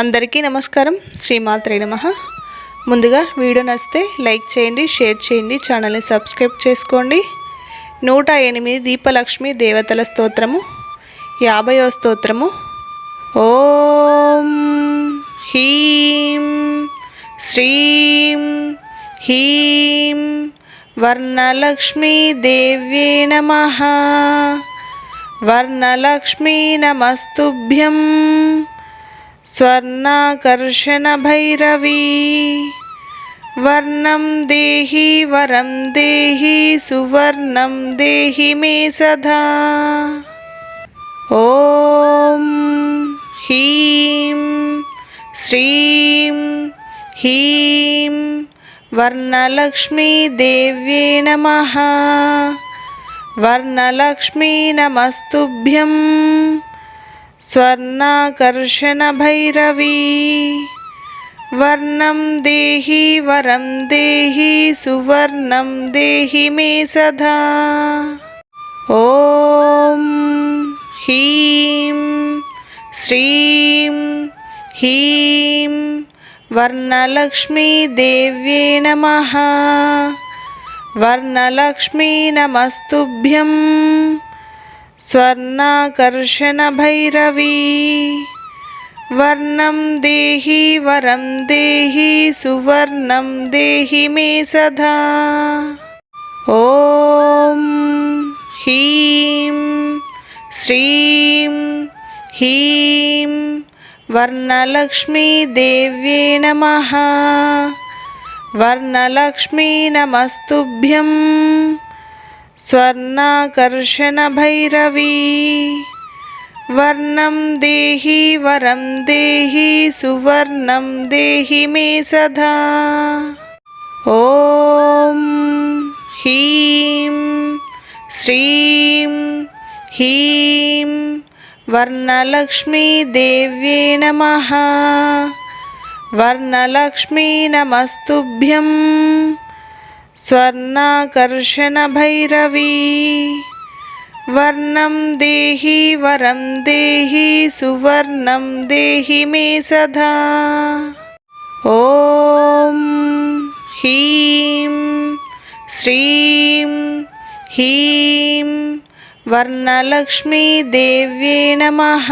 అందరికీ నమస్కారం. శ్రీమాత్రే నమ. ముందుగా వీడియో నచ్చితే లైక్ చేయండి షేర్ చేయండి ఛానల్ని సబ్స్క్రైబ్ చేసుకోండి. నూట ఎనిమిది దీపలక్ష్మి దేవతల స్తోత్రము. యాభయో స్తోత్రము. ఓం హీం శ్రీం హీం వర్ణలక్ష్మీ దేవ్యే నమః. వర్ణలక్ష్మీ నమస్తుభ్యం. स्वर्णाकर्षणभैरवी। वर्णं देहि, वरं देहि, सुवर्णं देहि मे सदा। ॐ ह्रीं, श्रीं ह्रीं, वर्णलक्ष्मीदेव्ये नमः। वर्णलक्ष्मी नमस्तुभ्यम् स्वर्णाकर्षणभैरवी। वर्णं देहि, वरं देहि, सुवर्णं देहि मे सदा। ॐ ह्रीं, श्रीं ह्रीं, वर्णलक्ष्मीदेव्ये नमः। वर्णलक्ष्मी नमस्तुभ्यम्। स्वर्णाकर्षणभैरवी। वर्णं देहि, वरं देहि, सुवर्णं देहि मे सदा। ॐ ह्रीं, श्रीं ह्रीं, वर्णलक्ष्मीदेव्ये नमः। वर्णलक्ष्मी नमस्तुभ्यम् स्वर्णाकर्षणभैरवी वर्णं देहि वरं देहि सुवर्णं देहि मे सदा ॐ ह्रीं श्रीं ह्रीं वर्णलक्ष्मीदेव्ये नमः वर्णलक्ष्मी नमस्तुभ्यम् स्वर्णाकर्षणभैरवी। वर्णं देहि, वरं देहि, सुवर्णं देहि मे सदा। ॐ ह्रीं, श्रीं ह्रीं, वर्णलक्ष्मीदेव्ये नमः।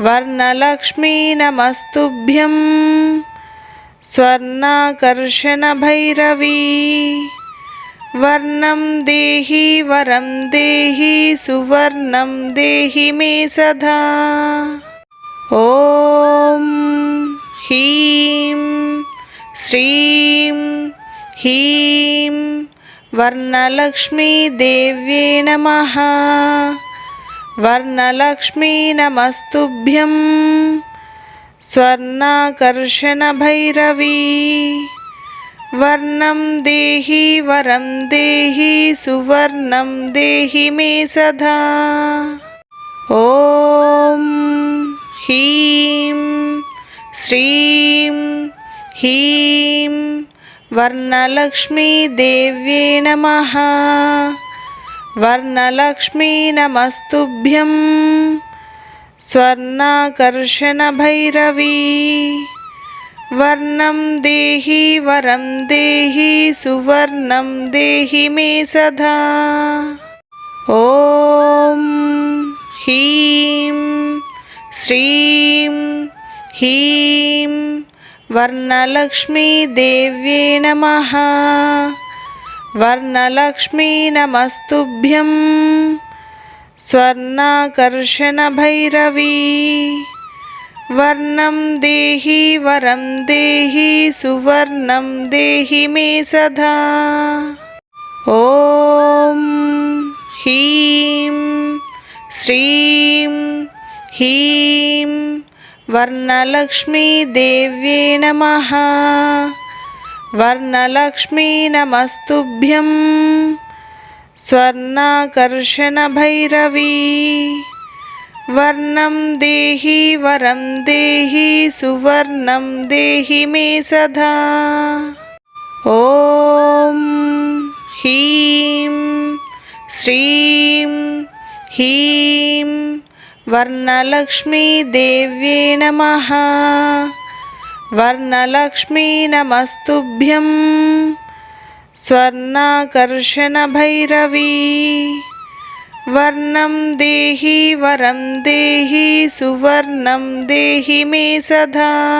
वर्णलक्ष्मी नमस्तुभ्यम्। स्वर्णाकर्षणभैरवी। वर्णं देहि, वरं देहि, सुवर्णं देहि मे सदा। ॐ ह्रीं, श्रीं ह्रीं, वर्णलक्ष्मीदेव्ये नमः। वर्णलक्ष्मी नमस्तुभ्यम् स्वर्णाकर्षणभैरवी। वर्णं देहि, वरं देहि, सुवर्णं देहि मे सदा। ॐ ह्रीं, श्रीं ह्रीं, वर्णलक्ष्मीदेव्ये नमः। वर्णलक्ष्मी नमस्तुभ्यम् स्वर्णाकर्षणभैरवी। वर्णं देहि, वरं देहि, सुवर्णं देहि मे सदा। ॐ ह्रीं, श्रीं ह्रीं, वर्णलक्ष्मीदेव्ये नमः। वर्णलक्ष्मी नमस्तुभ्यम्। स्वर्णाकर्षणभैरवी। वर्णं देहि, वरं देहि, सुवर्णं देहि मे सदा। ॐ ह्रीं, श्रीं ह्रीं, वर्णलक्ष्मीदेव्ये नमः। वर्णलक्ष्मी नमस्तुभ्यम्। स्वर्णाकर्षणभैरवी। वर्णं देहि, वरं देहि, सुवर्णं देहि मे सदा। ॐ ह्रीं, श्रीं ह्रीं, वर्णलक्ष्मीदेव्ये नमः। वर्णलक्ष्मी नमस्तुभ्यं स्वर्णाकर्षणभैरवी। वर्णं देहि, वरं देहि, सुवर्णं देहि मे सदा।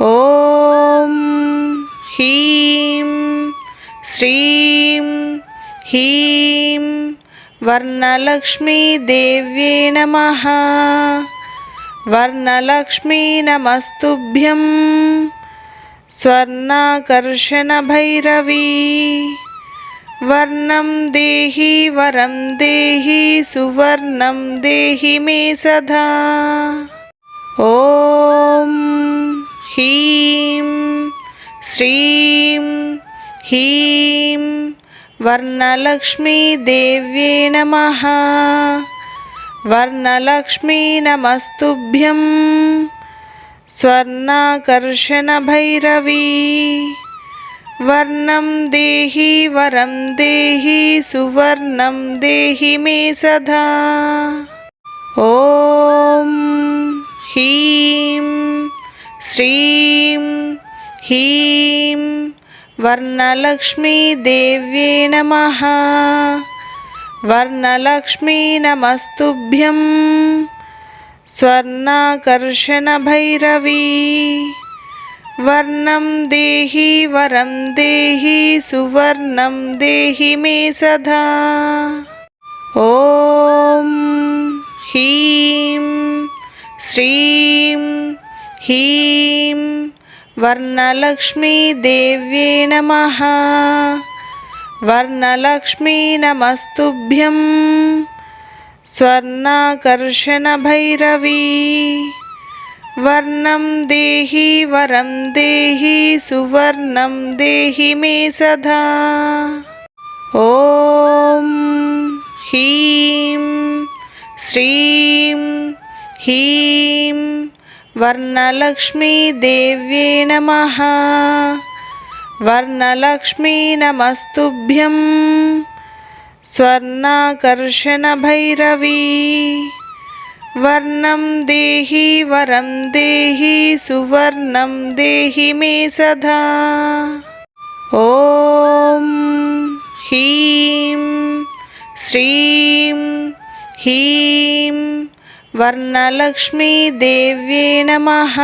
ॐ ह्रीं, श्रीं ह्रीं वर्णलक्ष्मीदेव्ये नमः। वर्णलक्ष्मी नमस्तुभ्यं स्वर्णाकर्षणभैरवी। वर्णं देहि, वरं देहि, सुवर्णं देहि मे सदा। ॐ ह्रीं, श्रीं ह्रीं, वर्णलक्ष्मीदेव्ये नमः। वर्णलक्ष्मी नमस्तुभ्यं स्वर्णाकर्षणभैरवी। वर्णं देहि, वरं देहि, सुवर्णं देहि मे सदा। ॐ ह्रीं, श्रीं ह्रीं, वर्णलक्ष्मीदेव्ये नमः। वर्णलक्ष्मी नमस्तुभ्यं स्वर्णाकर्षणभैरवी वर्णं देहि वरं देहि सुवर्णं देहि मे सदा ॐ ह्रीं श्रीं ह्रीं वर्णलक्ष्मीदेव्ये नमः वर्णलक्ष्मी नमस्तुभ्यं स्वर्णाकर्षणभैरवी वर्णं देहि वरं देहि सुवर्णं देहि मे सदा ॐ ह्रीं श्रीं ह्रीं वर्णलक्ष्मीदेव्ये नमः वर्णलक्ष्मी नमस्तुभ्यं स्वर्णाकर्षणभैरवी वर्णं देहि वरं देहि सुवर्णं देहि मे सदा ॐ ह्रीं श्रीं ह्रीं वर्णलक्ष्मीदेव्ये नमः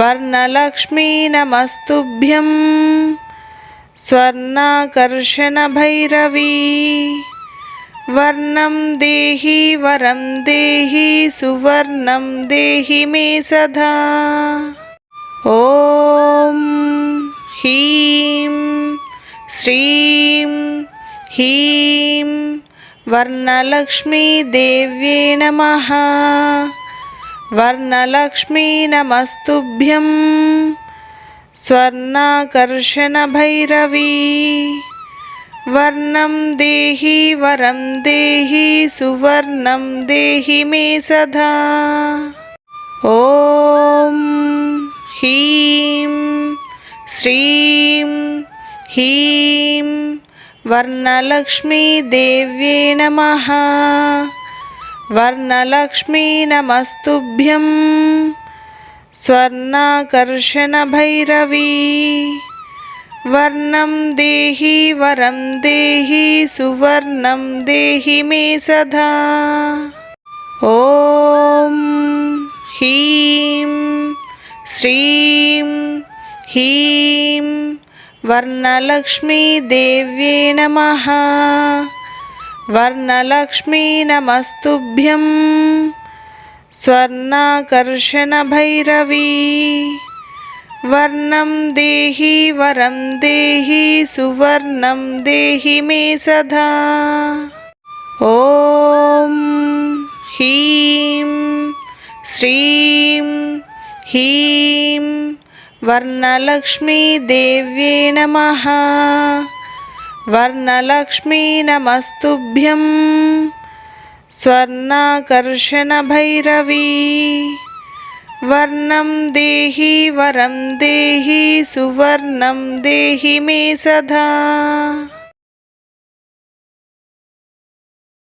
वर्णलक्ष्मी नमस्तुभ्यं स्वर्णाकर्षणभैरवी। वर्णं देहि, वरं देहि, सुवर्णं देहि मे सदा। ॐ ह्रीं, श्रीं ह्रीं, वर्णलक्ष्मीदेव्ये नमः। वर्णलक्ष्मी नमस्तुभ्यं स्वर्णाकर्षणभैरवी। वर्णं देहि, वरं देहि, सुवर्णं देहि मे सदा। ॐ ह्रीं, श्रीं ह्रीं वर्णलक्ष्मीदेव्ये नमः। वर्णलक्ष्मी नमस्तुभ्यं स्वर्णाकर्षणभैरवी। वर्णं देहि, वरं देहि, सुवर्णं देहि मे सदा। ॐ ह्रीं, श्रीं ह्रीं, वर्णलक्ष्मीदेव्ये नमः। वर्णलक्ष्मी नमस्तुभ्यं स्वर्णाकर्षणभैरवी। वर्णं देहि, वरं देहि, सुवर्णं देहि मे सदा। ॐ ह्रीं, श्रीं ह्रीं, वर्णलक्ष्मीदेव्ये नमः। वर्णलक्ष्मी नमस्तुभ्यं स्वर्णाकर्षणभैरवी। वर्णं देहि वरं देहि सुवर्णं देहि मे सदा।